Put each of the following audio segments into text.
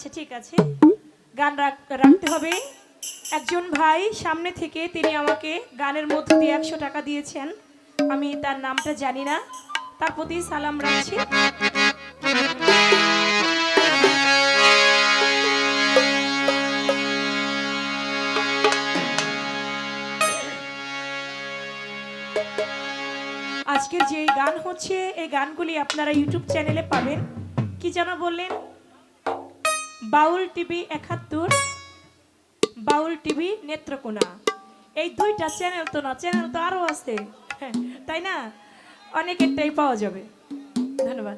আচ্ছা ঠিক আছে। গান রাখতে হবে। একজন ভাই সামনে থেকে তিনি আমাকে গানের মধ্য দিয়ে একশো টাকা দিয়েছেন। আমি তার নামটা জানি না। তার প্রতি সালাম রাখছি। আজকের যে গান হচ্ছে, এই গানগুলি আপনারা ইউটিউব চ্যানেলে পাবেন। কি যেন বললেন? বাউল টিভি একাত্তর বাউল টিভি নেত্রকোনা। এই দুইটা চ্যানেল তো না চ্যানেল তো আরও আছে। হ্যাঁ, তাই না? অনেকেরটাই পাওয়া যাবে। ধন্যবাদ।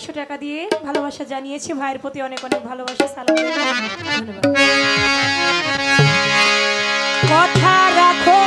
একশো টাকা দিয়ে ভালোবাসা জানিয়েছি। ভাইয়ের প্রতি অনেক অনেক ভালোবাসা। সালাম। ধন্যবাদ। কথা রাখো